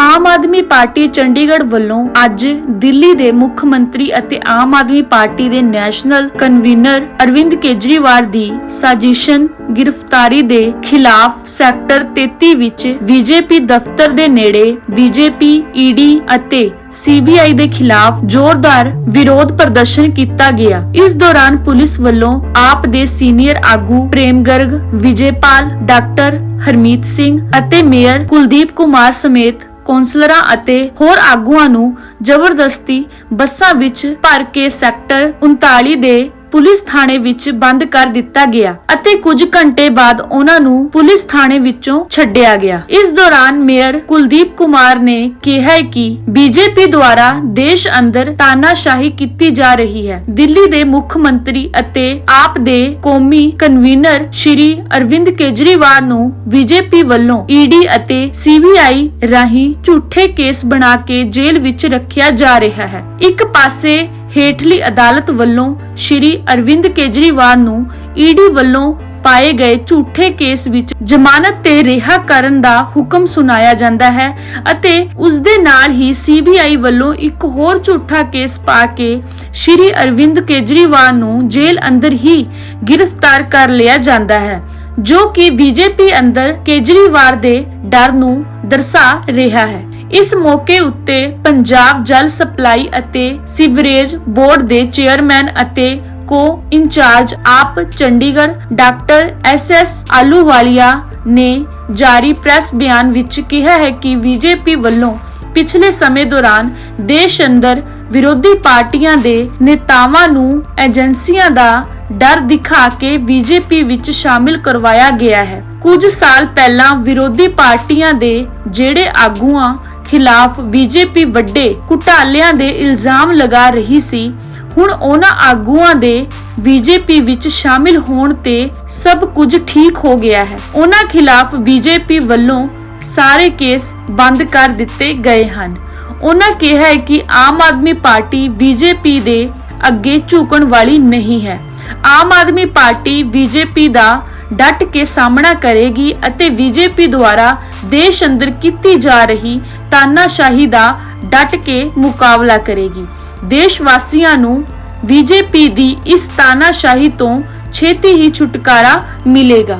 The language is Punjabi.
ਆਮ ਆਦਮੀ ਪਾਰਟੀ ਚੰਡੀਗੜ੍ਹ ਵੱਲੋਂ ਅੱਜ ਦਿੱਲੀ ਦੇ ਮੁੱਖ ਮੰਤਰੀ ਅਤੇ ਆਮ ਆਦਮੀ ਪਾਰਟੀ ਦੇ ਨੈਸ਼ਨਲ ਕਨਵੀਨਰ ਅਰਵਿੰਦ ਕੇਜਰੀਵਾਲ ਦੀ ਸਾਜ਼ਿਸ਼ਨ ਗ੍ਰਿਫਤਾਰੀ ਦੇ ਖਿਲਾਫ ਸੈਕਟਰ 33 ਵਿੱਚ ਬੀਜੇਪੀ ਦਫ਼ਤਰ ਦੇ ਨੇੜੇ ਬੀਜੇਪੀ ਈਡੀ ਅਤੇ ਸੀਬੀਆਈ ਦੇ ਖਿਲਾਫ ਜ਼ੋਰਦਾਰ ਵਿਰੋਧ ਪ੍ਰਦਰਸ਼ਨ ਕੀਤਾ ਗਿਆ। ਇਸ ਦੌਰਾਨ ਪੁਲਿਸ ਵੱਲੋਂ ਆਪ ਦੇ ਸੀਨੀਅਰ ਆਗੂ ਪ੍ਰੇਮ ਗਰਗ, ਵਿਜੇਪਾਲ, ਡਾਕਟਰ ਹਰਮੀਤ ਸਿੰਘ ਅਤੇ ਮੇਅਰ ਕੁਲਦੀਪ ਕੁਮਾਰ ਸਮੇਤ ਕੌਂਸਲਰਾਂ ਅਤੇ ਹੋਰ ਆਗੂਆਂ ਨੂੰ ਜ਼ਬਰਦਸਤੀ ਬੱਸਾਂ ਵਿੱਚ ਭਰ ਕੇ ਸੈਕਟਰ 39 ਦੇ ਪੁਲਿਸ ਥਾਣੇ ਵਿੱਚ ਬੰਦ ਕਰ ਦਿੱਤਾ ਗਿਆ ਅਤੇ ਕੁਝ ਘੰਟੇ ਬਾਅਦ ਉਹਨਾਂ ਨੂੰ ਪੁਲਿਸ ਥਾਣੇ ਵਿੱਚੋਂ ਛੱਡਿਆ ਗਿਆ। ਇਸ ਦੌਰਾਨ ਮੇਅਰ ਕੁਲਦੀਪ ਕੁਮਾਰ ਨੇ ਕਿਹਾ ਹੈ ਕਿ ਬੀਜੇਪੀ ਦੁਆਰਾ ਦੇਸ਼ ਅੰਦਰ ਤਾਨਾਸ਼ਾਹੀ ਕੀਤੀ ਜਾ ਰਹੀ ਹੈ। ਦਿੱਲੀ ਦੇ ਮੁੱਖ ਮੰਤਰੀ ਅਤੇ ਆਪ ਦੇ ਕੌਮੀ ਕਨਵੀਨਰ ਸ਼੍ਰੀ ਅਰਵਿੰਦ ਕੇਜਰੀਵਾਲ ਨੂੰ ਬੀਜੇਪੀ ਵੱਲੋਂ ਈਡੀ ਅਤੇ ਸੀਬੀਆਈ ਰਾਹੀਂ ਝੂਠੇ ਕੇਸ ਬਣਾ ਕੇ ਜੇਲ੍ਹ ਵਿੱਚ ਰੱਖਿਆ ਜਾ ਰਿਹਾ ਹੈ। ਇੱਕ ਪਾਸੇ ਹੇਠਲੀ ਅਦਾਲਤ ਵੱਲੋਂ ਸ਼੍ਰੀ ਅਰਵਿੰਦ ਕੇਜਰੀਵਾਲ ਨੂੰ ਈਡੀ ਵੱਲੋਂ ਪਾਏ ਗਏ ਝੂਠੇ ਕੇਸ ਵਿੱਚ ਜ਼ਮਾਨਤ ਤੇ ਰਿਹਾ ਕਰਨ ਦਾ ਹੁਕਮ ਸੁਣਾਇਆ ਜਾਂਦਾ ਹੈ ਅਤੇ ਉਸ ਦੇ ਨਾਲ ਹੀ ਸੀਬੀਆਈ ਵੱਲੋਂ ਇੱਕ ਹੋਰ ਝੂਠਾ ਕੇਸ ਪਾ ਕੇ ਸ਼੍ਰੀ ਅਰਵਿੰਦ ਕੇਜਰੀਵਾਲ ਨੂੰ ਜੇਲ੍ਹ ਅੰਦਰ ਹੀ ਗ੍ਰਿਫਤਾਰ ਕਰ ਲਿਆ ਜਾਂਦਾ ਹੈ, ਜੋ ਕਿ ਬੀਜੇਪੀ ਅੰਦਰ ਕੇਜਰੀਵਾਲ ਦੇ ਡਰ ਨੂੰ ਦਰਸਾ ਰਿਹਾ ਹੈ। ਇਸ ਮੌਕੇ ਉੱਤੇ ਪੰਜਾਬ ਜਲ ਸਪਲਾਈ ਅਤੇ ਸੀਵਰੇਜ ਬੋਰਡ ਦੇ ਚੇਅਰਮੈਨ ਅਤੇ co incharge AAP Chandigarh doctor S S Ahluwalia ਨੇ ਜਾਰੀ ਪ੍ਰੈਸ ਬਿਆਨ ਵਿੱਚ ਕਿਹਾ ਹੈ ਕਿ ਬੀਜੇਪੀ ਵੱਲੋਂ ਪਿਛਲੇ ਸਮੇਂ ਦੌਰਾਨ ਦੇਸ਼ ਅੰਦਰ ਵਿਰੋਧੀ ਪਾਰਟੀਆਂ ਦੇ ਨੇਤਾਵਾਂ ਨੂੰ ਏਜੰਸੀਆਂ ਦਾ ਡਰ ਦਿਖਾ ਕੇ ਬੀਜੇਪੀ ਵਿੱਚ ਸ਼ਾਮਿਲ ਕਰਵਾਇਆ ਗਿਆ ਹੈ। ਕੁਝ ਸਾਲ ਪਹਿਲਾਂ ਵਿਰੋਧੀ ਪਾਰਟੀਆਂ ਦੇ ਜਿਹੜੇ ਆਗੂਆਂ ਖਿਲਾਫ ਬੀਜੇਪੀ ਵੱਡੇ ਘੁਟਾਲਿਆਂ ਦੇ ਇਲਜ਼ਾਮ ਲਗਾ ਰਹੀ ਸੀ। ਹੁਣ ਉਹਨਾਂ ਆਗੂਆਂ ਦੇ ਬੀਜੇਪੀ ਵਿੱਚ ਸ਼ਾਮਿਲ ਹੋਣ ਤੇ ਸਭ ਕੁਝ ਠੀਕ ਹੋ ਗਿਆ ਹੈ। ਉਹਨਾਂ ਖਿਲਾਫ ਬੀਜੇਪੀ ਵੱਲੋਂ ਸਾਰੇ ਕੇਸ ਬੰਦ ਕਰ ਦਿੱਤੇ ਗਏ ਹਨ। ਉਹਨਾਂ ਕਿਹਾ ਹੈ ਕਿ ਆਮ ਆਦਮੀ ਪਾਰਟੀ ਬੀਜੇਪੀ ਦੇ ਅੱਗੇ ਝੁਕਣ ਵਾਲੀ ਨਹੀਂ ਹੈ। ਆਮ ਆਦਮੀ ਪਾਰਟੀ ਬੀਜੇਪੀ ਦਾ ਡਟ ਕੇ ਸਾਹਮਣਾ ਕਰੇਗੀ ਅਤੇ ਬੀਜੇਪੀ ਦੁਆਰਾ ਦੇਸ਼ ਅੰਦਰ ਕੀਤੀ ਜਾ ਰਹੀ ਤਾਨਾਸ਼ਾਹੀ ਦਾ ਡਟ ਕੇ ਮੁਕਾਬਲਾ ਕਰੇਗੀ। ਦੇਸ਼ ਵਾਸੀਆਂ ਨੂੰ ਬੀਜੇਪੀ ਦੀ ਇਸ ਤਾਨਾਸ਼ਾਹੀ ਤੋਂ ਛੇਤੀ ਹੀ ਛੁਟਕਾਰਾ ਮਿਲੇਗਾ।